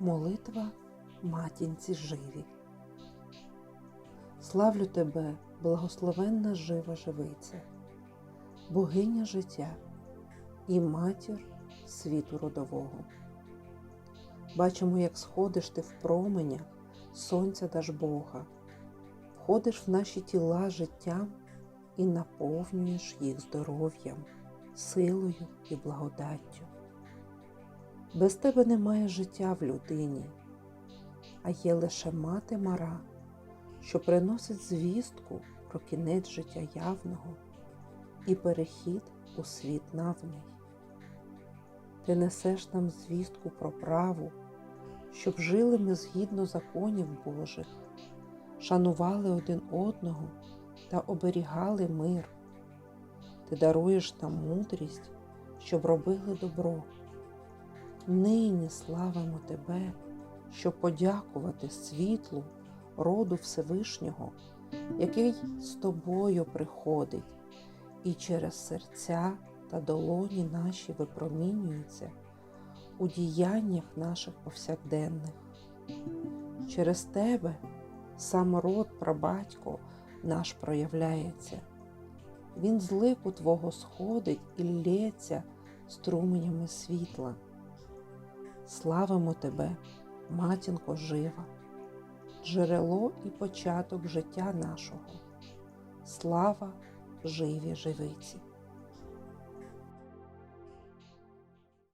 Молитва матінці живі. Славлю тебе, благословенна жива живиця, богиня життя і матір світу родового. Бачимо, як сходиш ти в променях сонця даж Бога, входиш в наші тіла життям і наповнюєш їх здоров'ям, силою і благодаттю. Без тебе немає життя в людині, а є лише мати Мара, що приносить звістку про кінець життя явного і перехід у світ навний. Ти несеш нам звістку про праву, щоб жили ми згідно законів Божих, шанували один одного та оберігали мир. Ти даруєш нам мудрість, щоб робили добро. Нині славимо Тебе, щоб подякувати світлу, роду Всевишнього, який з тобою приходить, і через серця та долоні наші випромінюється у діяннях наших повсякденних. Через тебе сам род прабатько наш проявляється. Він з лику Твого сходить і лється струменями світла. Славимо Тебе, матінко жива, джерело і початок життя нашого. Слава живі живиці!